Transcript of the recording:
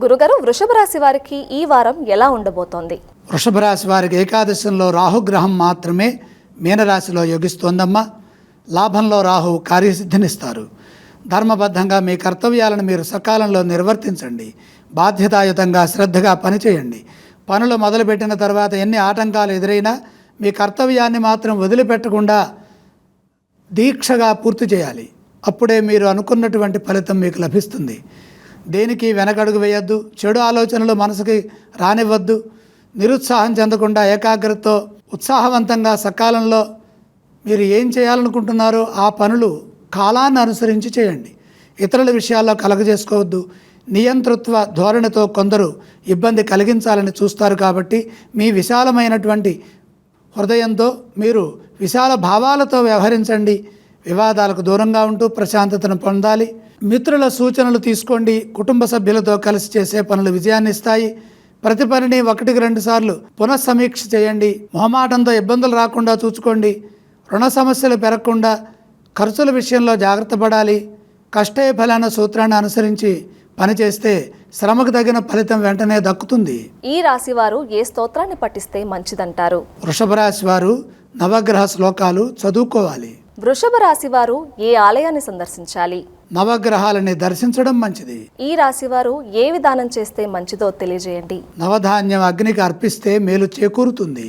గురుగారు వృషభ రాశి వారికి ఈ వారం ఎలా ఉండబోతోంది? వృషభ రాశి వారికి ఏకాదశంలో రాహుగ్రహం మాత్రమే మీనరాశిలో యోగిస్తోందమ్మా. లాభంలో రాహు కార్యసిద్ధినిస్తారు. ధర్మబద్ధంగా మీ కర్తవ్యాలను మీరు సకాలంలో నిర్వర్తించండి. బాధ్యతాయుతంగా శ్రద్ధగా పనిచేయండి. పనులు మొదలుపెట్టిన తర్వాత ఎన్ని ఆటంకాలు ఎదురైనా మీ కర్తవ్యాన్ని మాత్రం వదిలిపెట్టకుండా దీక్షగా పూర్తి చేయాలి. అప్పుడే మీరు అనుకున్నటువంటి ఫలితం మీకు లభిస్తుంది. దేనికి వెనకడుగు వేయొద్దు? చెడు ఆలోచనలు మనసుకి రానివ్వద్దు. నిరుత్సాహం చెందకుండా ఏకాగ్రతతో ఉత్సాహవంతంగా సకాలంలో మీరు ఏం చేయాలనుకుంటున్నారో ఆ పనులు కాలాన్ని అనుసరించి చేయండి. ఇతరుల విషయాల్లో కలగజేసుకోవద్దు. నియంతృత్వ ధోరణితో కొందరు ఇబ్బంది కలిగించాలని చూస్తారు కాబట్టి మీ విశాలమైనటువంటి హృదయంతో మీరు విశాల భావాలతో వ్యవహరించండి. వివాదాలకు దూరంగా ఉంటూ ప్రశాంతతను పొందాలి. మిత్రుల సూచనలు తీసుకోండి. కుటుంబ సభ్యులతో కలిసి చేసే పనులు విజయాన్ని ఇస్తాయి. ప్రతి పనిని ఒకటికి రెండు సార్లు పునఃసమీక్ష చేయండి. మొహమాటంతో ఇబ్బందులు రాకుండా చూసుకోండి. రుణ సమస్యలు పెరగకుండా ఖర్చుల విషయంలో జాగ్రత్త పడాలి. కష్టే ఫలాన సూత్రాన్ని అనుసరించి పనిచేస్తే శ్రమకు తగిన ఫలితం వెంటనే దక్కుతుంది. ఈ రాశి వారు ఏ స్తోత్రాన్ని పఠిస్తే మంచిదంటారు? వృషభ రాశి వారు నవగ్రహ శ్లోకాలు చదువుకోవాలి. వృషభ రాశి వారు ఏ ఆలయాన్ని సందర్శించాలి? నవగ్రహాలని దర్శించడం మంచిది. ఈ రాశి వారు ఏ విధానం చేస్తే మంచిదో తెలియజేయండి. నవధాన్యం అగ్నికి అర్పిస్తే మేలు చేకూరుతుంది.